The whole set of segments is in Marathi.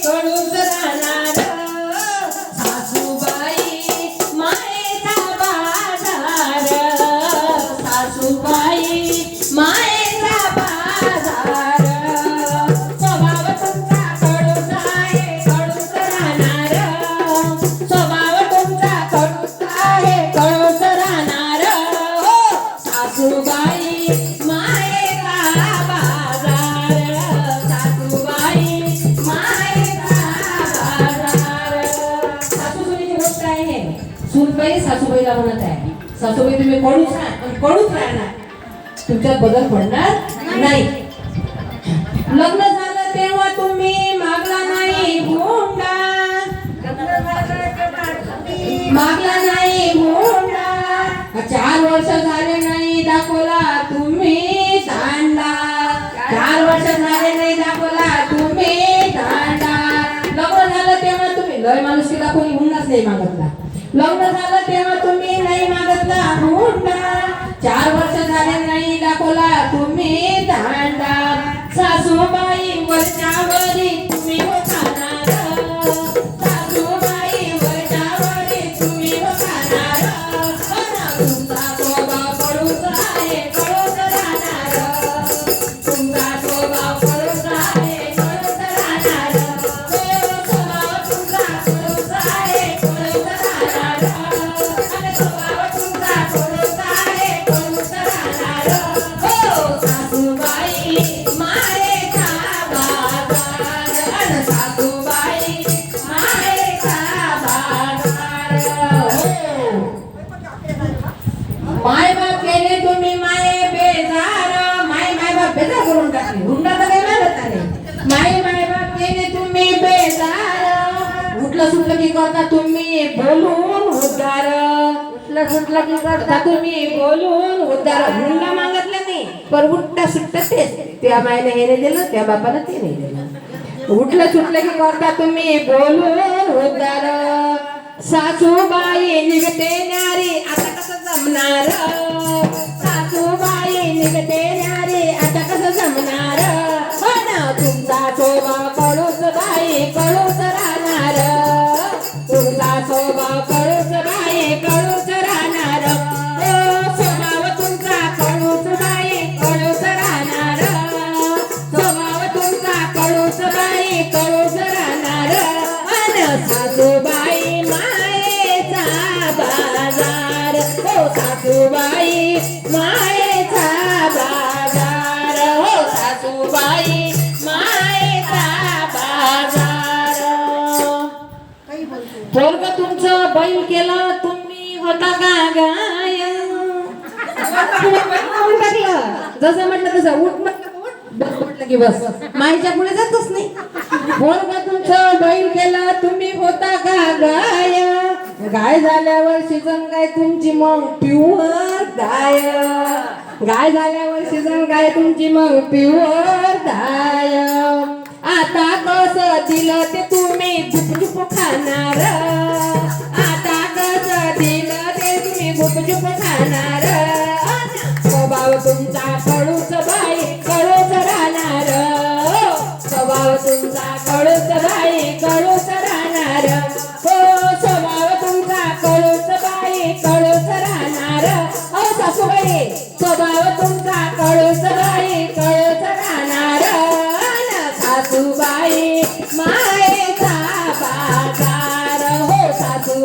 start सूनबाई सासूबाईला म्हणत आहे. सासूबाई तुम्ही कडूच राहा राहणार तुमच्यात बदल पडणार नाही. लग्न झालं तेव्हा तुम्ही मागला नाही हुंडा मागला नाही हुंडा चार वर्ष झाले नाही दाखवला तुम्ही दांडा. चार वर्ष झाले नाही दाखवला तुम्ही दांडा. लग्न झालं तेव्हा तुम्ही लय माणूस दाखवली हुंडाच नाही मागतला लग्न झालं तेव्हा तुम्ही नाही मागतला हुंडा चार वर्ष झाले नाही दाखवला. तुम्ही दांडा सासूबाई वरच्या माय बाप केले तुम्ही माये बेजार. माय माय बाप बेजार करून टाकले. हुंडा तर काही मागत आले माय माय बाप केले तुम्ही बेजार. उठलं सुटलं की करता तुम्ही बोलून उद्गार उठलं सुटलं की करता. तुम्ही बोलून उद्गार हुंडा मागतला नाही पण उठता सुटतं तेच. त्या मायने हे नाही दिलं त्या बापानं ते नाही दिलं. उठलं सुटलं की करता तुम्ही बोलून उद्गार सासूबाई निघते न्यारी आता कसं जमणार? सासूबाई निघते न्यारी आता कसं जमणार? हो ना तुमचा स्वभाव कडूच बाई कडूच राहणार. तुमचा स्वभाव कडूच सासूबाई मायेचा बाजार. हो सासूबाई मायेचा बाजार. पोरग तुमचं बैल केलं तुम्ही होता का गाय? टाकलं जसं म्हटलं तसं उठ म्हटलं की उठ, बस म्हटलं की बस. माईच्या पुढे जातच नाही. पोरग तुमचं बैल केलं तुम्ही होता का गाय? गाय झाल्यावर शिजन गाय तुमची मग प्युअर दाय गाय झाल्यावर शिजन गाय तुमची मग प्युअर दाय आता कसं दिलं ते तुम्ही गुपचुप खाणार. आता कसं दिलं ते तुम्ही गुपचुप खाणार.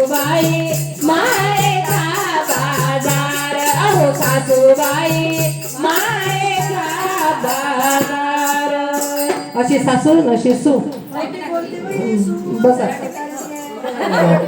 सासूबाई मायेचा बाजार अहो सासूबाई मायेचा बाजार अशी सासू अशी सू. बसा.